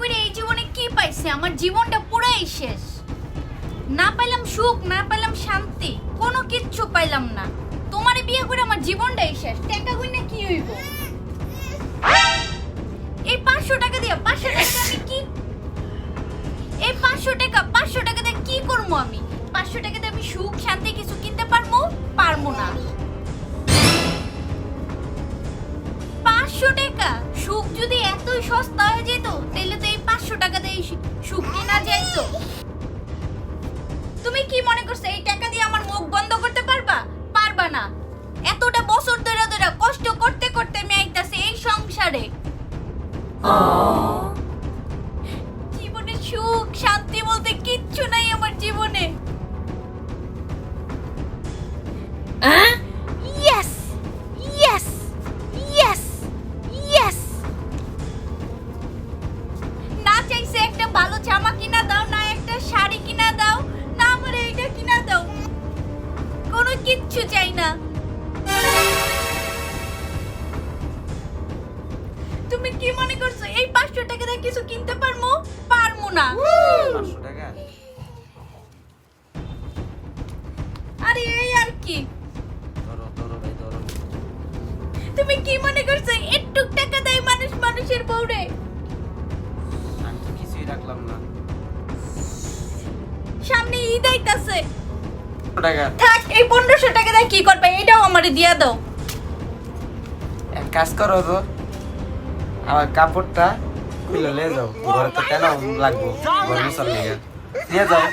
করে এই জীবনে কি পাইছে? আমার জীবনটা পুরাই শেষ। না পাইলাম সুখ, না পাইলাম শান্তি, কোনো কিচ্ছু পাইলাম না। তোমারে বিয়ে করে আমার জীবনটাই শেষ। টাকা গুইনা কি হইব? এই পাঁচশো টাকা দিয়ে, পাঁচশো টাকা আমি কি এই পাঁচশো টাকা পাঁচশো টাকা দিয়ে কি করব আমি? পাঁচশো টাকা দিয়ে আমি সুখ, শান্তি কিছু কিনতে পারব? পারব না। পাঁচশো টাকা, সুখ যদি এতই সস্তা হয়ে যেত তাহলে তো পাঁচশো টাকা দিয়ে এই সুখ কেনা যাইতো তুমি কি মনে করছ এই টাকা দিয়ে আমার মুখ বন্ধ করতে পারবা? পারবা না। এতটা বছর ধরে ধরে কষ্ট করতে করতে আমি আইতাছি এই সংসারে। জীবনে সুখ শান্তি বলতে কিচ্ছু নাই জামা কিনা দাও না একটা শাড়ি কিনা দাও না আমার এইটা কিনা দাও। কোনো কিচ্ছু চাই না। তুমি কি মনে করছ এই পাঁচশো টাকা দিয়ে কিছু কিনতে পারব পারব না। টাকা? আরে এই আর কি? তুমি কি মনে করছ একটু টাকা টাকা। থাক এই পনেরোশো টাকা দিয়ে কি করবে? এটাও আমারে দিয়া দাও। এক কাজ করো তো। আমার কাপড়টা খুলে নিয়ে যাও। ঘরে তো কেন লাগবো? ঘর মুসার নিয়ে যাও।